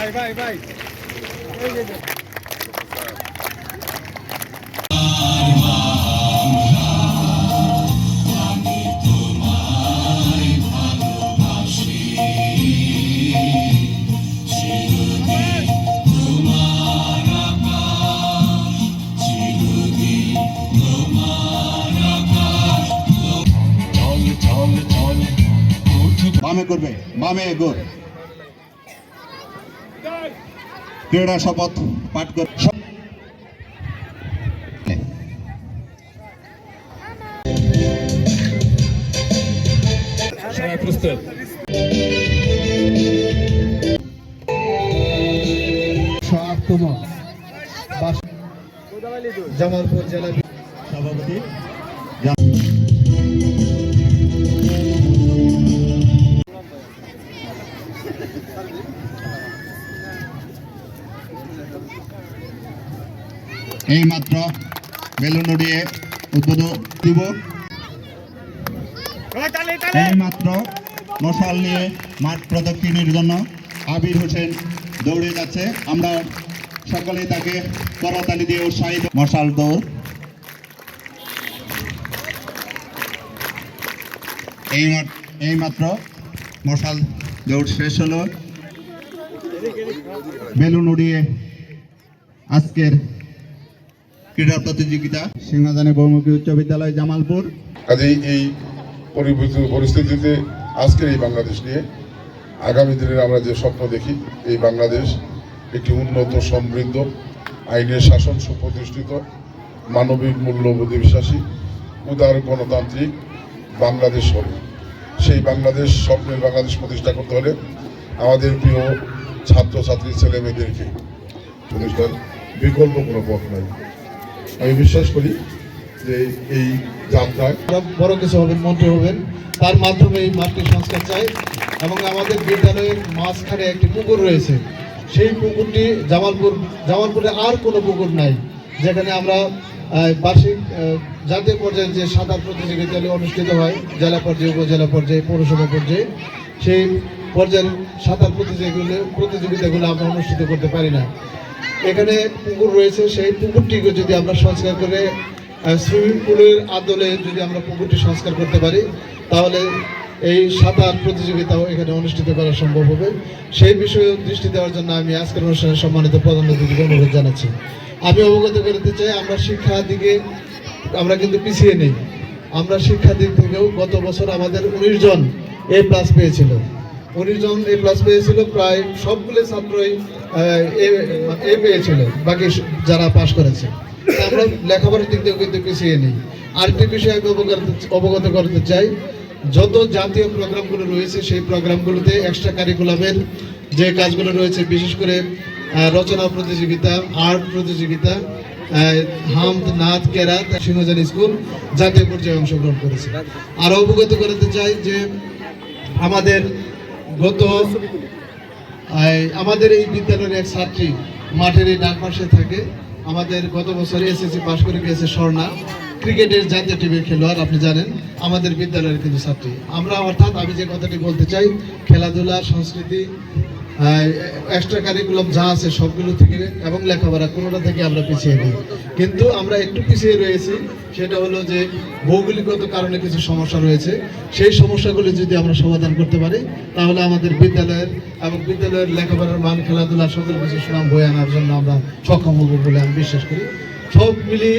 ভাই ভাই ভাই এই যে। বামে করবে বামে গোর ক্রীড়া শপথ পাঠ কর জামালপুর জেলা সভাপতি। এই মাত্র বেলুন উড়িয়ে উদ্বোধন দিব। ভাই, তালে, তালে। এই মাত্র মশাল নিয়ে মাঠ প্রদক্ষিণের জন্য আবির হোসেন দৌড়ে যাচ্ছে। আমরা সকলে তাকে করতালি দিয়ে উৎসাহিত। মশাল দৌড়। এই মাত- এই মাত্র মশাল দৌড় শেষ হলো। বেলুন উড়িয়ে আজকের ক্রীড়া প্রতিযোগিতা সিংহজানে বহুমুখী উচ্চ বিদ্যালয় জামালপুর। কাজেই এই পরিস্থিতিতে আজকের এই বাংলাদেশ নিয়ে আগামী দিনের আমরা যে স্বপ্ন দেখি এই বাংলাদেশ একটি উন্নত সমৃদ্ধ আইনের শাসন সুপ্রতিষ্ঠিত মানবিক মূল্যবোধে বিশ্বাসী উদার গণতান্ত্রিক বাংলাদেশ হবে। সেই বাংলাদেশ স্বপ্নের বাংলাদেশ প্রতিষ্ঠা করতে হলে আমাদের প্রিয় ছাত্রছাত্রী ছেলে মেয়েদেরকে প্রতিষ্ঠার বিকল্প কোনো পথ নাই। আমি বিশ্বাস করি যে এই যাত্রায় বড় কিছু হবেন, মন্ত্রী হবেন। তার মাধ্যমে এই মাঠটি সংস্কার চাই এবং আমাদের বিদ্যালয়ের মাঝখানে একটি পুকুর রয়েছে। সেই পুকুরটি জামালপুর জামালপুরে আর কোনো পুকুর নাই, যেখানে আমরা বার্ষিক জাতীয় পর্যায়ে যে সাঁতার প্রতিযোগিতাগুলি অনুষ্ঠিত হয়, জেলা পর্যায়ে, উপজেলা পর্যায়ে, পৌরসভা পর্যায়ে, সেই পর্যায়ের সাঁতার প্রতিযোগিতাগুলো প্রতিযোগিতাগুলো আমরা অনুষ্ঠিত করতে পারি না। এখানে পুকুর রয়েছে, সেই পুকুরটিকে যদি আমরা সংস্কার করে সুইমিং পুলের আদলে যদি আমরা পুকুরটি সংস্কার করতে পারি, তাহলে এই সাঁতার প্রতিযোগিতাও এখানে অনুষ্ঠিত করা সম্ভব হবে। সেই বিষয়ে দৃষ্টি দেওয়ার জন্য আমি আজকের অনুষ্ঠানে সম্মানিত প্রধান অতিথিকে অনুরোধ জানাচ্ছি। আমি অবগত করতে চাই, আমরা শিক্ষা দিকে, আমরা কিন্তু পিছিয়ে নেই। আমরা শিক্ষা দিক থেকেও গত বছর আমাদের উনিশ জন এ প্লাস পেয়েছিল। উনিশ জন এ প্লাস পেয়েছিল, প্রায় সবগুলো ছাত্রই এ পেয়েছিল বাকি যারা পাশ করেছে। আমরা লেখাপড়ার দিক থেকেও কিন্তু পিছিয়ে নেই। আরেকটি বিষয়ে আমি অবগত অবগত করতে চাই, যত জাতীয় প্রোগ্রামগুলো রয়েছে, সেই প্রোগ্রামগুলোতে এক্সট্রা কারিকুলামের যে কাজগুলো রয়েছে, বিশেষ করে রচনা প্রতিযোগিতা আর্ট প্রতিযোগিতা হামদ নাথ কেরাত, সিংহজান স্কুল জাতীয় পর্যায়ে অংশগ্রহণ করেছে। আর অবগত করতে চাই যে আমাদের গত আমাদের এই বিদ্যালয়ের এক ছাত্রী মাঠের এই ডান পাশে থাকে। আমাদের গত বছর এসএসসি পাশ করে গেছে স্বর্ণা। ক্রিকেটের জাতীয় টিমের খেলোয়াড়, আপনি জানেন, আমাদের বিদ্যালয়ের কিন্তু ছাত্রী। আমরা অর্থাৎ আমি যে কথাটি বলতে চাই, খেলাধুলা, সংস্কৃতি এক্সট্রা কারিকুলাম যা আছে সবগুলো থেকে এবং লেখাপড়া কোনোটা থেকে আমরা পিছিয়ে নেই। কিন্তু আমরা একটু পিছিয়ে রয়েছি, সেটা হলো যে ভৌগোলিকগত কারণে কিছু সমস্যা রয়েছে। সেই সমস্যাগুলো যদি আমরা সমাধান করতে পারি, তাহলে আমাদের বিদ্যালয়ের এবং বিদ্যালয়ের লেখাপড়ার মান, খেলাধুলা, সকল কিছু সুনাম বয়ে আনার জন্য আমরা সক্ষম হব বলে আমি বিশ্বাস করি। সব মিলিয়ে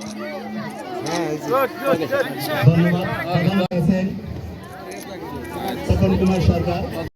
ধন্যবাদ। প্রধান তপন কুমার সরকার।